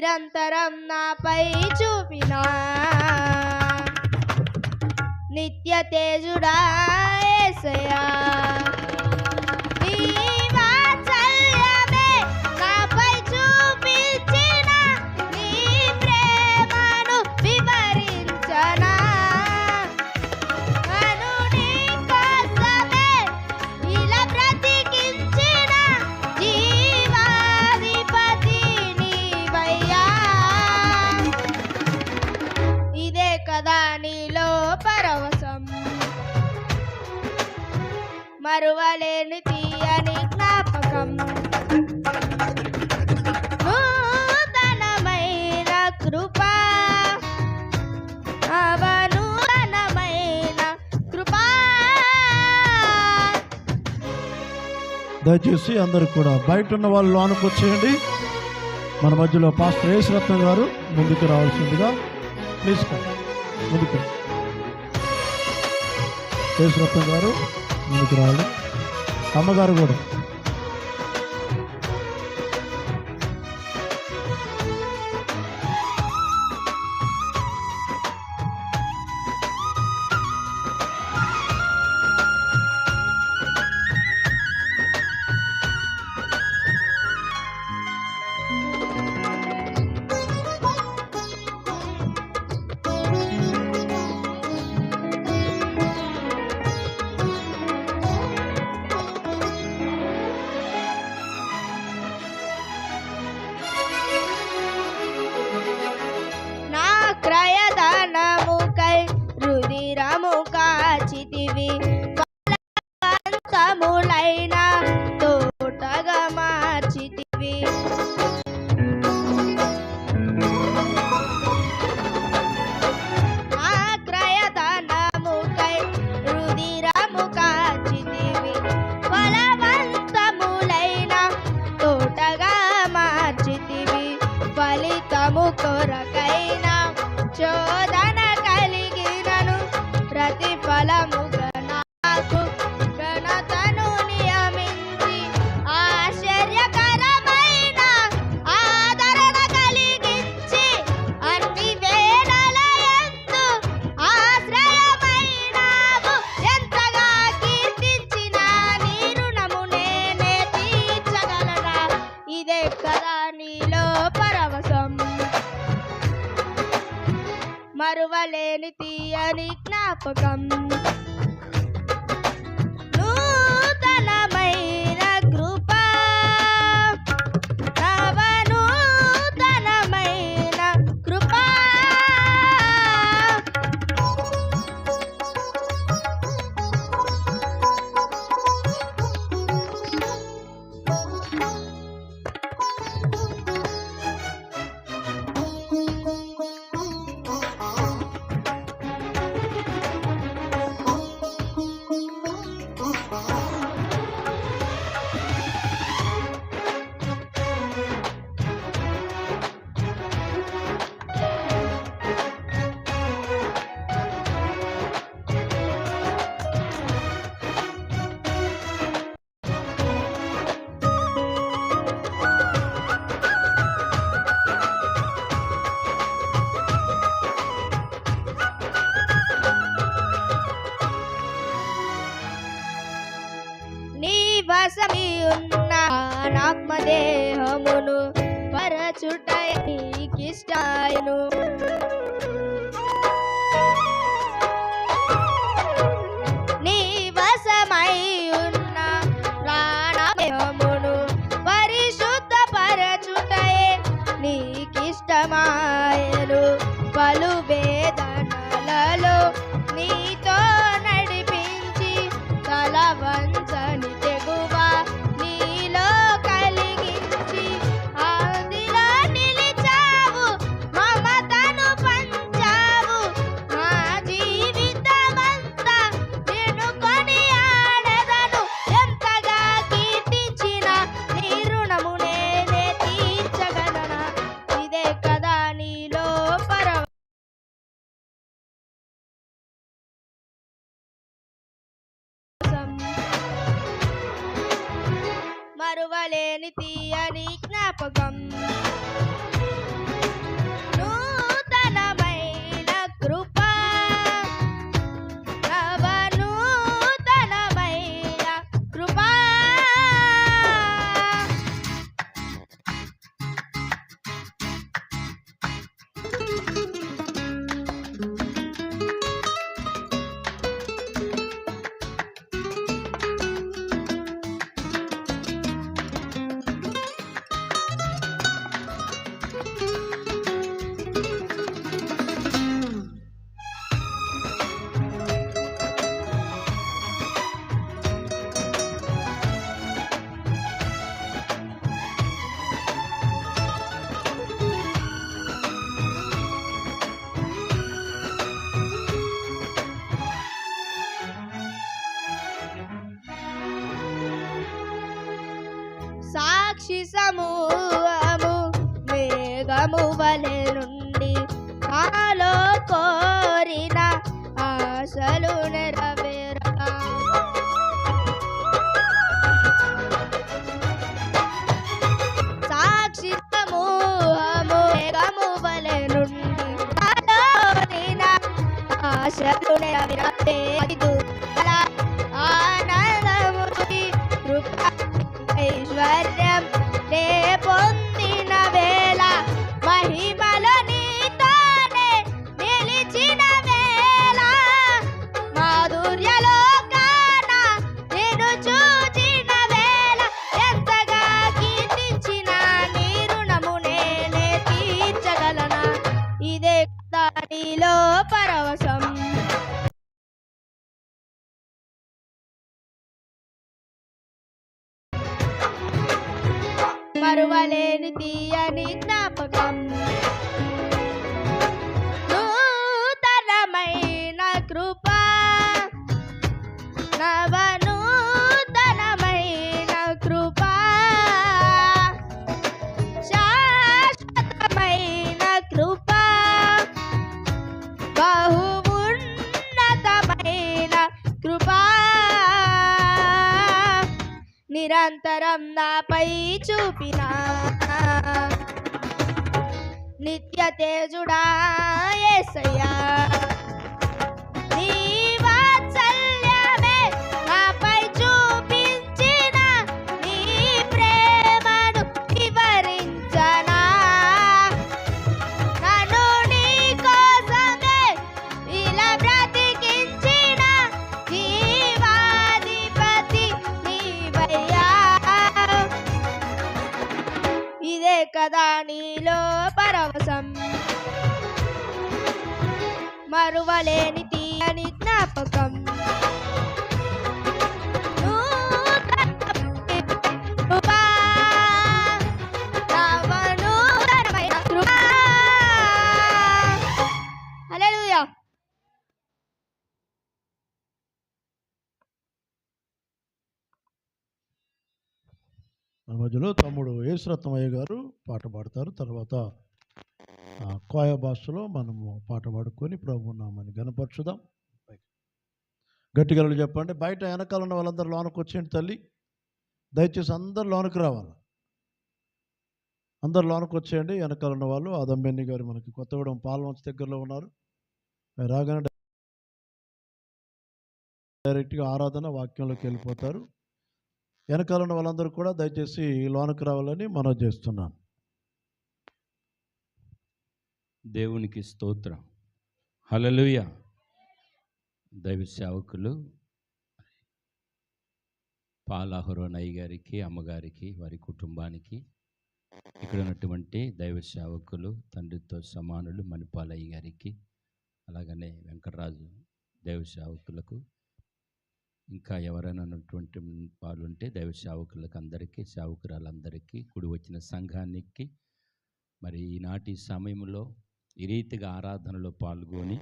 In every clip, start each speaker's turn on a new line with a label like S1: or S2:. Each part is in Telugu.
S1: నిరంతరం నాపై చూపినా. నిత్య తేజుడా ఏసయా మరువలేని తీయని జ్ఞాపకం. నూతనమైన కృప.
S2: దయచేసి అందరూ కూడా బయట ఉన్న వాళ్ళు లోనకు వచ్చేయండి. మన మధ్యలో పాస్టర్ ఏసురత్న గారు ముందుకు రావాల్సిందిగా ప్లీజ్ ముందుకు ఏసురత్న గారు ముందుకు రావాలి. అమ్మగారు కూడా
S1: లలితము కొరకైనా చోద 不甘 నివాసమీ ఉన్న నాత్మదేహమును పరచుటయని కిష్టాయను మరువలేని తీయని జ్ఞాపకం. సాక్షి సమూహము మేఘము వలె దానిలో పరవశం. మరువలేని తీయని జ్ఞాపకం. నూతనమైన కృప. నవ నిరంతరం నాపై చూపిన. నిత్య తేజుడా ఏసయ్యా. మరువలేని తీయని జ్ఞాపకం.
S2: మధ్యలో తమ్ముడు యేసురత్నమయ్య గారు పాట పాడతారు. తర్వాత కోయ భాషలో మనము పాట పాడుకొని ప్రభునామని గనపరచుదాం గట్టిగా చెప్పండి. బయట వెనకాల ఉన్న వాళ్ళందరూ లోనకు వచ్చేయండి తల్లి. దయచేసి అందరు లోనకు రావాలి. అందరు లోనకు వచ్చేయండి. వెనకాల ఉన్న వాళ్ళు ఆదంబెన్ని గారు మనకి కొత్తగూడెం పాల్వంచ్ దగ్గరలో ఉన్నారు. రాగానే డైరెక్ట్గా ఆరాధన వాక్యంలోకి వెళ్ళిపోతారు. వెనకాల ఉన్న వాళ్ళందరూ కూడా దయచేసి లోనకు రావాలని మనం చేస్తున్నాను.
S3: దేవునికి స్తోత్రం. హలలుయ దైవ సేవకులు పాలాహురోనయ్య గారికి అమ్మగారికి వారి కుటుంబానికి ఇక్కడ ఉన్నటువంటి దైవ సేవకులు తండ్రితో సమానులు మణిపాలయ్య గారికి అలాగనే వెంకటరాజు దైవ సేవకులకు ఇంకా ఎవరైనా ఉన్నటువంటి వాళ్ళు ఉంటే దైవ సేవకులకు అందరికీ సేవకురాలందరికీ కుడి వచ్చిన సంఘానికి మరి ఈనాటి సమయంలో ఈ రీతిగా ఆరాధనలో పాల్గొని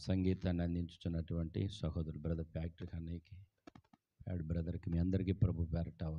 S3: సంగీతాన్ని అందించుతున్నటువంటి సహోదరు బ్రదర్ ఫ్యాక్టరీ అన్నయ్యకి బ్రదర్కి మీ అందరికీ ప్రభు పేరట